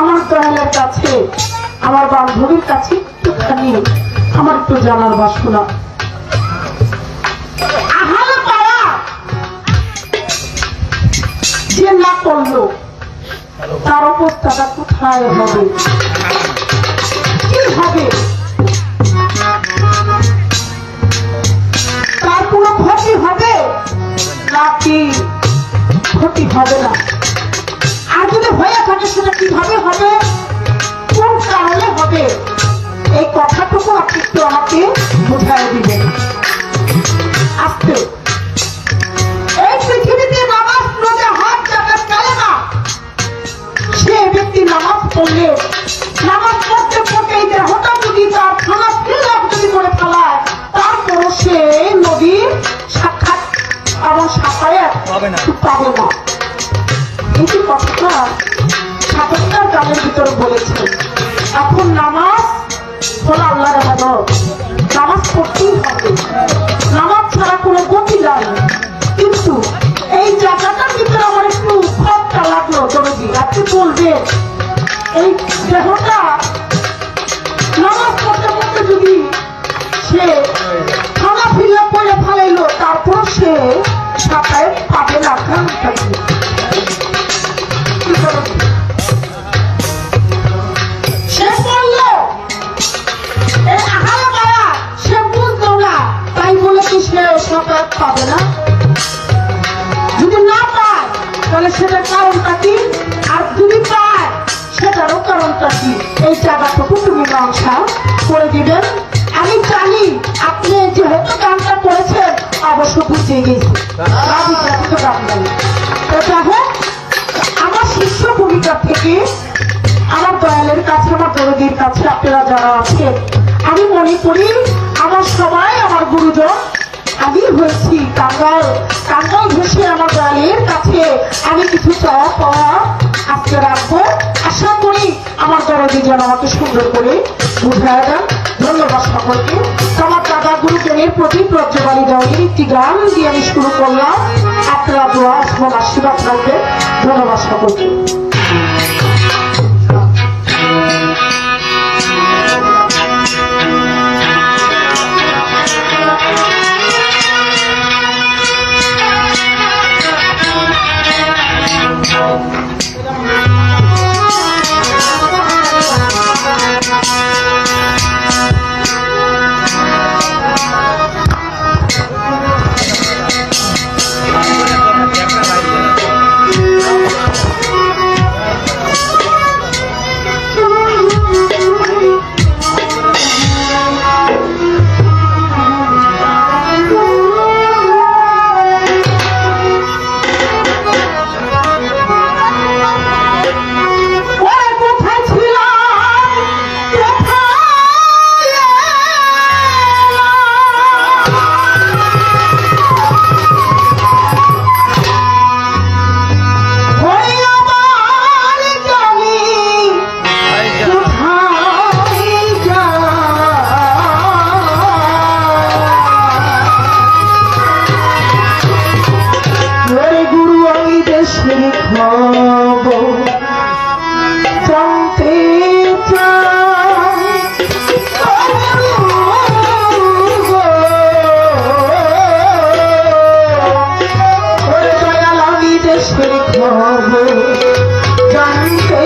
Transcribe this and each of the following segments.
আমার দয়ালের কাছে, আমার বান্ধবীর কাছে একটুখানি আমার একটু জানার বাসনা। যে না করল, তার অবস্থাটা কোথায় হবে? কি হবে? তার কোনো ক্ষতি হবে? নাকি ক্ষতি হবে না। বোঝাই দিবেন আস্তে এই পৃথিবীতে নামাজ রোজা হাত জাকাত কালেমা সে ব্যক্তি নামাজ পড়লে নামাজ পড়তে পড়তে এই দেহটা যদি তার খানা ফিলাপ যদি করে ফেলায় তারপরও সে নদীর সাক্ষাৎ এবং সাক্ষাৎ পাবে না। পাবে না। এই যে কথাটা সাধকটার গানের ভিতরে বলেছেন এখন নামাজ হলো আল্লাহর আবাদত নামাজ পড়তেই হবে। নামাজ ছাড়া কোনো গতি নাই কিন্তু এই জায়গাটার ভিতরে আমার একটু খটকা লাগল দরজি আপনি বলবেন, এই দেহটা নামাজ পড়তে পড়তে যদি সে খানা ফিরিয়া পড়ে ফেলাইলো তারপর সে সাঁতারে পাবে না? করে দিবেন। আমি জানি আপনি যেহেতু গানটা করেছেন, অবশ্য বুঝে গেছি। আমার শিষ্য ভূমিকা থেকে আমার দয়ালের কাছে, আমার দরদির কাছে আপনারা যারা আছেন, আমি মনে করি হয়েছি কাঙ্গাল কাঙ্গাল ঘেসে আমার দয়ালের কাছে। আমি কিছু চাওয়া পাওয়া আজকে রাখব। আশা করি আমার দরদি যেন আমাকে সুন্দর করে বুঝায় দেন। ধন্যবাদ সকলকে। আমার দাদা গুরুজনের প্রতি প্রজ্জবালি দেওয়ার একটি গান দিয়ে আমি শুরু করলাম। আপনারা দোয়া আসবেন, আশীর্বাদ রাখবেন ধন্যবাদ সকলকে। ভব জানিতে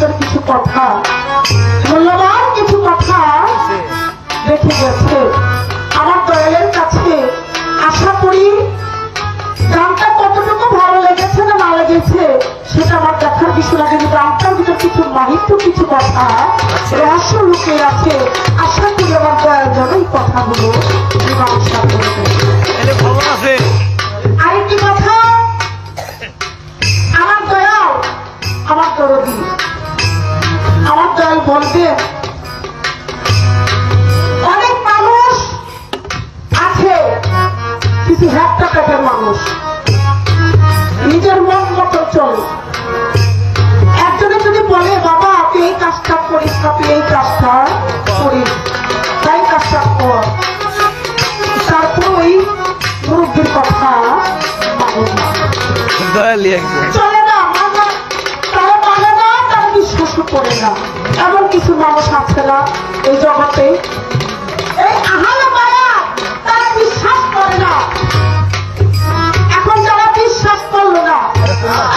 তার কিছু কথা মূল্যবান কিছু কথা রেখে গেছে। আমার দয়ালের কাছে আশা করি গানটা কতটুকু ভালো লেগেছে না না লেগেছে সেটা আমার দেখার বিষয় লাগে যে গানটার ভিতর কিছু মাহিত্য কিছু কথা রহস্য লুকিয়ে আছে। আশা করি আমার দয়াল যেন এই কথাগুলো মীমাংসা করবে আরেকটি কথা আমার দয়াল আমার দরদি। বলবে অনেক মানুষ আছে কিছু হ্যাপটা পেটের মানুষ। নিজের মন মতো চলে। একজনে যদি বলে বাবা তুই এই কাজটা করিস না তুই এই কাজটা করিস তাই কাজটা কর। তারপর ওই মুরব্বীর কথা চলে না মানে তারা মানে না তারা বিশ্বাস করে না। এমন কিছু মানুষ আছে না এই জগতে? এই তারা বিশ্বাস করে না। এখন যারা বিশ্বাস করল না।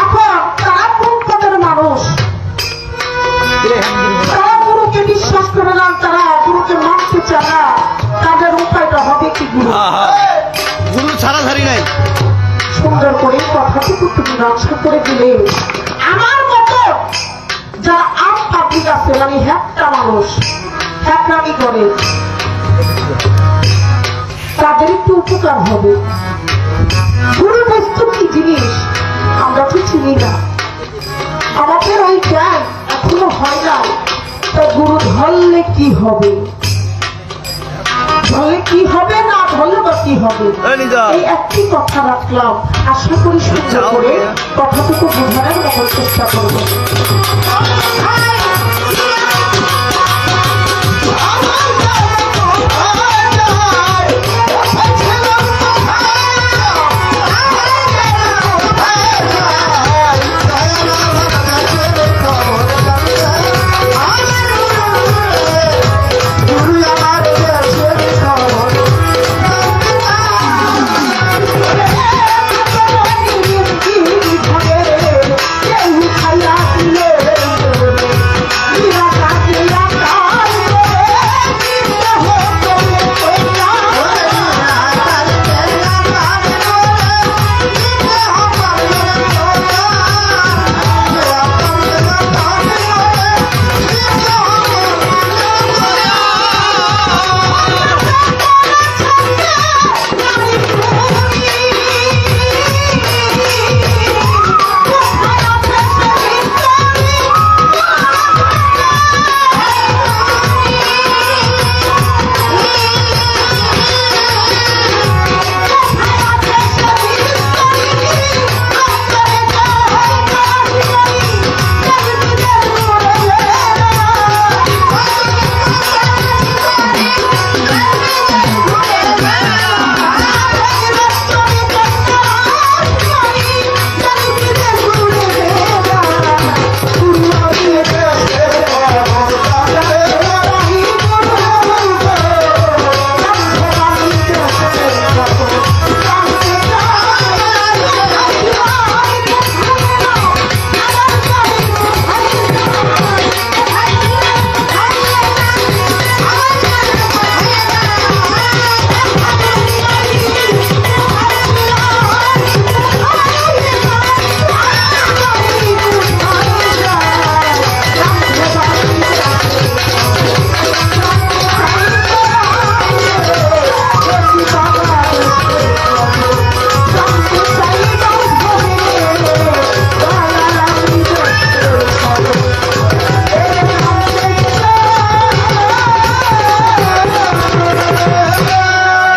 এখন তারা কোন মানুষ। তারা গুরুকে বিশ্বাস করে না তারা গুরুকে মানতে চায় না। তাদের উপায়টা হবে কি গুরু? গুরু ছাড়া ছাড়ি নাই। সুন্দর করে কথাটুকু তুমি নকশা করে দিলে। আমার মতো যারা আছে মানে হ্যাপটা মানুষ। হ্যাপনামি করে তাদের একটু উপকার হবে। গুরু বস্তু কি জিনিস? আমরা তো চিনি না। আমাদের ওই জ্ঞান এখনও হয় না তা গুরু ধরলে কি হবে? ধরলে কি হবে না ধরলে বা কি হবে? এই একটি কথা রাখলাম। আশা করি সুন্দর করে কথাটুকু করব